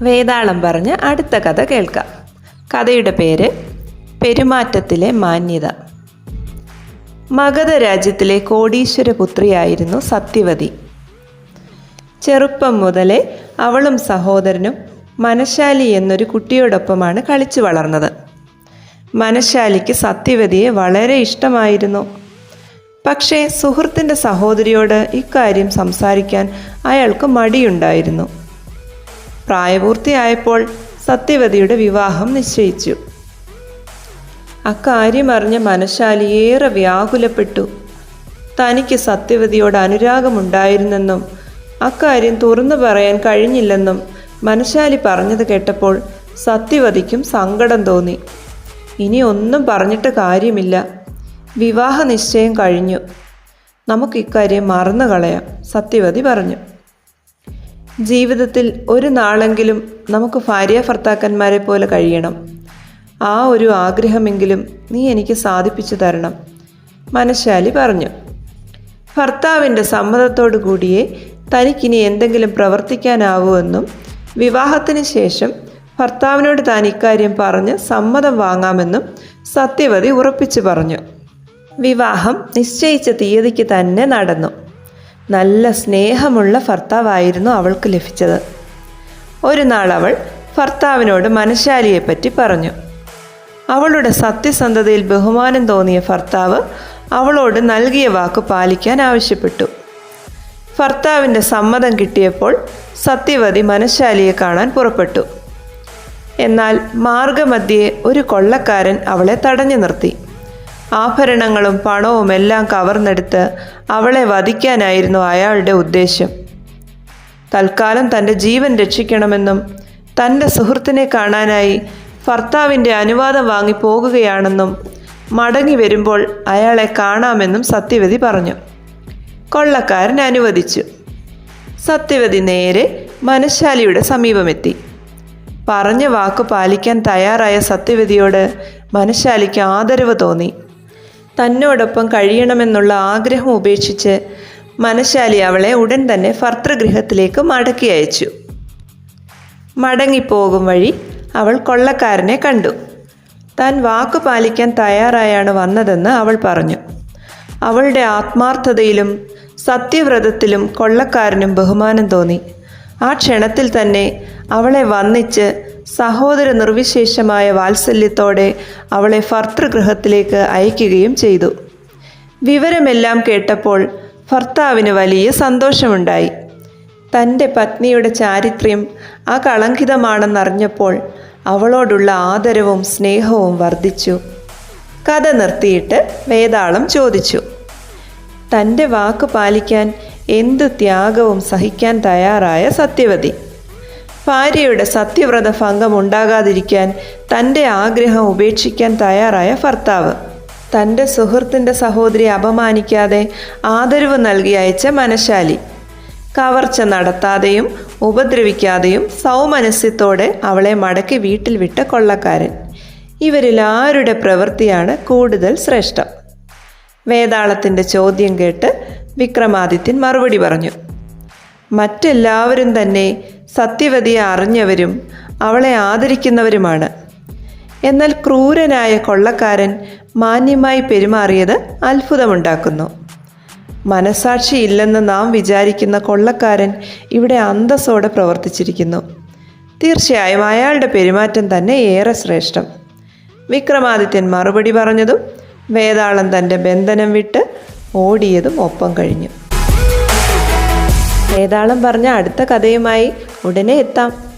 വേതാളം പറഞ്ഞ് അടുത്ത കഥ കേൾക്കാം. കഥയുടെ പേര് പെരുമാറ്റത്തിലെ മാന്യത. മഗധ രാജ്യത്തിലെ കോടീശ്വര പുത്രിയായിരുന്നു സത്യവതി. ചെറുപ്പം മുതലേ അവളും സഹോദരനും മനശാലി എന്നൊരു കുട്ടിയോടൊപ്പമാണ് കളിച്ചു വളർന്നത്. മനശാലിക്ക് സത്യവതിയെ വളരെ ഇഷ്ടമായിരുന്നു. പക്ഷേ സുഹൃത്തിന്റെ സഹോദരിയോട് ഇക്കാര്യം സംസാരിക്കാൻ അയാൾക്ക് മടിയുണ്ടായിരുന്നു. പ്രായപൂർത്തിയായപ്പോൾ സത്യവതിയുടെ വിവാഹം നിശ്ചയിച്ചു. അക്കാര്യം അറിഞ്ഞ മനശാലി ഏറെ വ്യാകുലപ്പെട്ടു. തനിക്ക് സത്യവതിയോട് അനുരാഗമുണ്ടായിരുന്നെന്നും അക്കാര്യം തുറന്നു പറയാൻ കഴിഞ്ഞില്ലെന്നും മനശാലി പറഞ്ഞത് കേട്ടപ്പോൾ സത്യവതിക്കും സങ്കടം തോന്നി. ഇനി ഒന്നും പറഞ്ഞിട്ട് കാര്യമില്ല. വിവാഹ നിശ്ചയം കഴിഞ്ഞു. നമുക്ക് ഇക്കാര്യം മറന്നു കളയാം സത്യവതി പറഞ്ഞു. ജീവിതത്തിൽ ഒരു നാളെങ്കിലും നമുക്ക് ഭാര്യ ഭർത്താക്കന്മാരെ പോലെ കഴിയണം. ആ ഒരു ആഗ്രഹമെങ്കിലും നീ എനിക്ക് സാധിപ്പിച്ചു തരണം മനശാലി പറഞ്ഞു. ഭർത്താവിന്റെ സമ്മതത്തോടു കൂടിയേ തനിക്കിനി എന്തെങ്കിലും പ്രവർത്തിക്കാനാവൂ എന്നും വിവാഹത്തിന് ശേഷം ഭർത്താവിനോട് താൻ ഇക്കാര്യം പറഞ്ഞ് സമ്മതം വാങ്ങാമെന്നും സത്യവതി ഉറപ്പിച്ചു പറഞ്ഞു. വിവാഹം നിശ്ചയിച്ച തീയതിക്ക് തന്നെ നടന്നു. നല്ല സ്നേഹമുള്ള ഭർത്താവായിരുന്നു അവൾക്ക് ലഭിച്ചത്. ഒരു നാൾ അവൾ ഭർത്താവിനോട് മനശാലിയെപ്പറ്റി പറഞ്ഞു. അവളുടെ സത്യസന്ധതയിൽ ബഹുമാനം തോന്നിയ ഭർത്താവ് അവളോട് നൽകിയ വാക്ക് പാലിക്കാൻ ആവശ്യപ്പെട്ടു. ഭർത്താവിന്റെ സമ്മതം കിട്ടിയപ്പോൾ സത്യവതി മനശാലിയെ കാണാൻ പുറപ്പെട്ടു. എന്നാൽ മാർഗമധ്യേ ഒരു കൊള്ളക്കാരൻ അവളെ തടഞ്ഞു നിർത്തി. ആഭരണങ്ങളും പണവും എല്ലാം കവർന്നെടുത്ത് അവളെ വധിക്കാനായിരുന്നു അയാളുടെ ഉദ്ദേശ്യം. തൽക്കാലം തന്റെ ജീവൻ രക്ഷിക്കണമെന്നും തന്റെ സുഹൃത്തിനെ കാണാനായി ഭർത്താവിന്റെ അനുവാദം വാങ്ങി പോകുകയാണെന്നും മടങ്ങി വരുമ്പോൾ അയാളെ കാണാമെന്നും സത്യവതി പറഞ്ഞു. കൊള്ളക്കാരൻ അനുവദിച്ചു. സത്യവതി നേരെ മനശാലിയുടെ സമീപമെത്തി. പറഞ്ഞ വാക്ക് പാലിക്കാൻ തയ്യാറായ സത്യവതിയോട് മനശാലിക്ക് ആദരവ് തോന്നി. തന്നോടൊപ്പം കഴിയണമെന്നുള്ള ആഗ്രഹം ഉപേക്ഷിച്ച് മനശാലി അവളെ ഉടൻ തന്നെ ഭർത്തൃഗൃഹത്തിലേക്ക് മടക്കി അയച്ചു. മടങ്ങിപ്പോകും വഴി അവൾ കൊള്ളക്കാരനെ കണ്ടു. താൻ വാക്കു പാലിക്കാൻ തയ്യാറായാണ് വന്നതെന്ന് അവൾ പറഞ്ഞു. അവളുടെ ആത്മാർത്ഥതയിലും സത്യവ്രതത്തിലും കൊള്ളക്കാരനും ബഹുമാനം തോന്നി. ആ ക്ഷണത്തിൽ തന്നെ അവളെ വന്നിച്ച് സഹോദര നിർവിശേഷമായ വാത്സല്യത്തോടെ അവളെ ഭർത്തൃഗൃഹത്തിലേക്ക് അയക്കുകയും ചെയ്തു. വിവരമെല്ലാം കേട്ടപ്പോൾ ഭർത്താവിന് വലിയ സന്തോഷമുണ്ടായി. തന്റെ പത്നിയുടെ ആ കളങ്കിതമാണെന്നറിഞ്ഞപ്പോൾ അവളോടുള്ള ആദരവും സ്നേഹവും വർദ്ധിച്ചു. കഥ നിർത്തിയിട്ട് വേതാളം ചോദിച്ചു. തന്റെ വാക്ക് പാലിക്കാൻ എന്തു ത്യാഗവും സഹിക്കാൻ തയ്യാറായ സത്യവതി. ഭാര്യയുടെ സത്യവ്രത ഭംഗം ഉണ്ടാകാതിരിക്കാൻ തന്റെ ആഗ്രഹം ഉപേക്ഷിക്കാൻ തയ്യാറായ ഭർത്താവ്. തന്റെ സുഹൃത്തിന്റെ സഹോദരി അപമാനിക്കാതെ ആദരവ് നൽകി അയച്ച മനശാലി. കവർച്ച നടത്താതെയും ഉപദ്രവിക്കാതെയും സൗമനസ്യത്തോടെ അവളെ മടക്കി വീട്ടിൽ വിട്ട കൊള്ളക്കാരൻ. ഇവരിൽ ആരുടെ പ്രവൃത്തിയാണ് കൂടുതൽ ശ്രേഷ്ഠം? വേതാളത്തിന്റെ ചോദ്യം കേട്ട് വിക്രമാദിത്യൻ മറുപടി പറഞ്ഞു. മറ്റെല്ലാവരും തന്നെ സത്യവതിയെ അറിഞ്ഞവരും അവളെ ആദരിക്കുന്നവരുമാണ്. എന്നാൽ ക്രൂരനായ കൊള്ളക്കാരൻ മാന്യമായി പെരുമാറിയത് അത്ഭുതമുണ്ടാക്കുന്നു. മനസാക്ഷിയില്ലെന്ന് നാം വിചാരിക്കുന്ന കൊള്ളക്കാരൻ ഇവിടെ അന്തസ്സോടെ പ്രവർത്തിച്ചിരിക്കുന്നു. തീർച്ചയായും അയാളുടെ പെരുമാറ്റം തന്നെ ഏറെ ശ്രേഷ്ഠം. വിക്രമാദിത്യൻ മറുപടി പറഞ്ഞതും വേതാളം തന്റെ ബന്ധനം വിട്ട് ഓടിയതും ഒപ്പം കഴിഞ്ഞു. വേതാളം പറഞ്ഞ അടുത്ത കഥയുമായി ഉടനെ എത്താം.